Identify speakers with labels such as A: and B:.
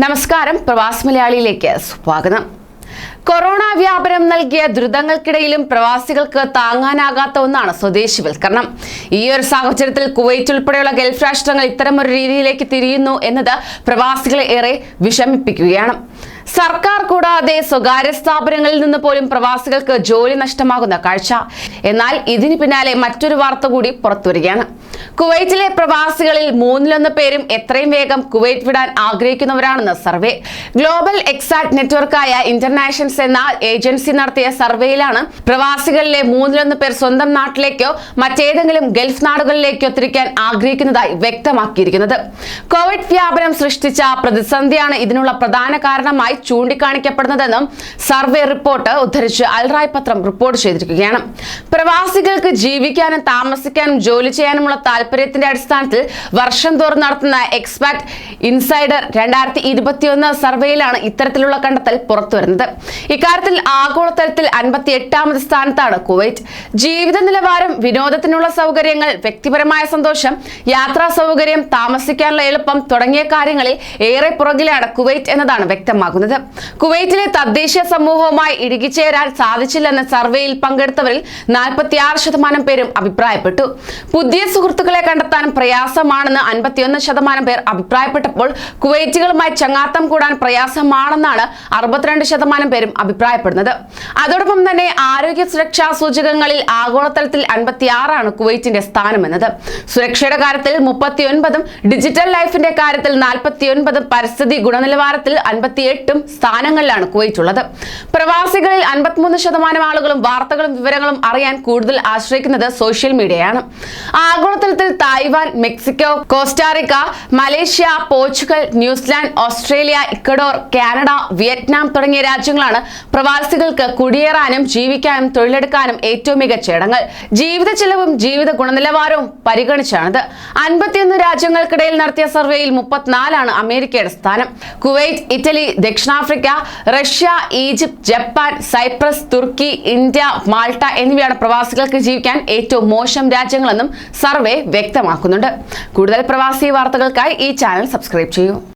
A: നമസ്കാരം. പ്രവാസ് മലയാളിയിലേക്ക് സ്വാഗതം. കൊറോണ വ്യാപനം നൽകിയ ദുരിതങ്ങൾക്കിടയിലും പ്രവാസികൾക്ക് താങ്ങാനാകാത്ത ഒന്നാണ് സ്വദേശിവൽക്കരണം. ഈ ഒരു സാഹചര്യത്തിൽ കുവൈറ്റ് ഉൾപ്പെടെയുള്ള ഗൾഫ് രാഷ്ട്രങ്ങൾ ഇത്തരമൊരു രീതിയിലേക്ക് തിരിയുന്നു എന്നത് പ്രവാസികളെ ഏറെ വിഷമിപ്പിക്കുകയാണ്. സർക്കാർ കൂടാതെ സ്വകാര്യ സ്ഥാപനങ്ങളിൽ നിന്ന് പോലും പ്രവാസികൾക്ക് ജോലി നഷ്ടമാകുന്ന കാഴ്ച. എന്നാൽ ഇതിന് പിന്നാലെ മറ്റൊരു വാർത്ത കൂടി പുറത്തുവരികയാണ്. കുവൈറ്റിലെ പ്രവാസികളിൽ മൂന്നിലൊന്ന് പേരും എത്രയും വേഗം കുവൈറ്റ് വിടാൻ ആഗ്രഹിക്കുന്നവരാണെന്ന് സർവേ. ഗ്ലോബൽ എക്സാക്ട് നെറ്റ്വർക്കായ ഇന്റർനാഷൻസ് എന്ന ഏജൻസി നടത്തിയ സർവേയിലാണ് പ്രവാസികളിലെ മൂന്നിലൊന്ന് പേർ സ്വന്തം നാട്ടിലേക്കോ മറ്റേതെങ്കിലും ഗൾഫ് നാടുകളിലേക്കോ തിരിക്കാൻ ആഗ്രഹിക്കുന്നതായി വ്യക്തമാക്കിയിരിക്കുന്നത്. കോവിഡ് വ്യാപനം സൃഷ്ടിച്ച പ്രതിസന്ധിയാണ് ഇതിനുള്ള പ്രധാന കാരണമായി ചൂണ്ടിക്കാണിക്കപ്പെടുന്നതെന്നും സർവേ റിപ്പോർട്ട് ഉദ്ധരിച്ച് അൽറായ് പത്രം റിപ്പോർട്ട് ചെയ്തിരിക്കുകയാണ്. പ്രവാസികൾക്ക് ജീവിക്കാനും താമസിക്കാനും ജോലി ചെയ്യാനുമുള്ള താല്പര്യത്തിന്റെ അടിസ്ഥാനത്തിൽ വർഷം തോറും നടത്തുന്ന എക്സ്പാക്ട് ഇൻസൈഡർ രണ്ടായിരത്തി ഇരുപത്തിയൊന്ന് സർവേയിലാണ് ഇത്തരത്തിലുള്ള കണ്ടെത്തൽ പുറത്തുവരുന്നത്. ഇക്കാര്യത്തിൽ ആഗോളതലത്തിൽ അൻപത്തി എട്ടാമത് സ്ഥാനത്താണ് കുവൈറ്റ്. ജീവിത നിലവാരം വിനോദത്തിനുള്ള സൗകര്യങ്ങൾ വ്യക്തിപരമായ സന്തോഷം യാത്രാ സൗകര്യം താമസിക്കാനുള്ള എളുപ്പം തുടങ്ങിയ കാര്യങ്ങളിൽ ഏറെ പുറകിലാണ് കുവൈറ്റ് എന്നതാണ് വ്യക്തമാകുന്നത്. കുവൈറ്റിലെ തദ്ദേശീയ സമൂഹവുമായി ഇടുകിച്ചേരാൻ സാധിച്ചില്ലെന്ന സർവേയിൽ പങ്കെടുത്തവരിൽ നാൽപ്പത്തിയാറ് ശതമാനം പേരും അഭിപ്രായപ്പെട്ടു. പുതിയ സുഹൃത്തുക്കളെ കണ്ടെത്താൻ പ്രയാസമാണെന്ന് അൻപത്തിയൊന്ന് ശതമാനം പേർ അഭിപ്രായപ്പെട്ടപ്പോൾ കുവൈറ്റുകളുമായി ചങ്ങാത്തം കൂടാൻ പ്രയാസമാണെന്നാണ് അറുപത്തിരണ്ട് ശതമാനം പേരും അഭിപ്രായപ്പെടുന്നത്. അതോടൊപ്പം തന്നെ ആരോഗ്യ സുരക്ഷാ സൂചകങ്ങളിൽ ആഗോളതലത്തിൽ അൻപത്തിയാറാണ് കുവൈറ്റിന്റെ സ്ഥാനമെന്നത്. സുരക്ഷയുടെ കാര്യത്തിൽ മുപ്പത്തിയൊൻപതും ഡിജിറ്റൽ ലൈഫിന്റെ കാര്യത്തിൽ നാൽപ്പത്തിയൊൻപതും പരിസ്ഥിതി ഗുണനിലവാരത്തിൽ അൻപത്തിയെട്ടും സ്ഥാനങ്ങളിലാണ് കുവൈറ്റ് ഉള്ളത് പ്രവാസികളിൽ അൻപത്തിമൂന്ന് ശതമാനം ആളുകളും വാർത്തകളും വിവരങ്ങളും അറിയാൻ കൂടുതൽ ആശ്രയിക്കുന്നത് സോഷ്യൽ മീഡിയയാണ്. ആഗോളതലത്തിൽ Taiwan Mexico Costa Rica Malaysia Portugal New Zealand Australia Ecuador Canada Vietnam തുടങ്ങിയ രാജ്യങ്ങളാണ് പ്രവാസികൾക്ക് കുടിയേറാനും ജീവിക്കാനും തൊഴിലെടുക്കാനും ഏറ്റവും മികച്ച ഇടങ്ങൾ. ജീവിത ചെലവും ജീവിത ഗുണനിലവാരവും പരിഗണിച്ചാണിത്. അൻപത്തിയൊന്ന് രാജ്യങ്ങൾക്കിടയിൽ നടത്തിയ സർവേയിൽ മുപ്പത്തിനാലാണ് അമേരിക്കയുടെ സ്ഥാനം. കുവൈറ്റ് ഇറ്റലി ദക്ഷിണാഫ്രിക്ക റഷ്യ ഈജിപ്ത് ജപ്പാൻ സൈപ്രസ് തുർക്കി ഇന്ത്യ മാൾട്ട എന്നിവയാണ് പ്രവാസികൾക്ക് ജീവിക്കാൻ ഏറ്റവും മോശം രാജ്യങ്ങളെന്നും സർവേ വ്യക്തമാക്കുന്നുണ്ട്. കൂടുതൽ പ്രവാസി വാർത്തകൾക്കായി ഈ ചാനൽ സബ്സ്ക്രൈബ് ചെയ്യൂ.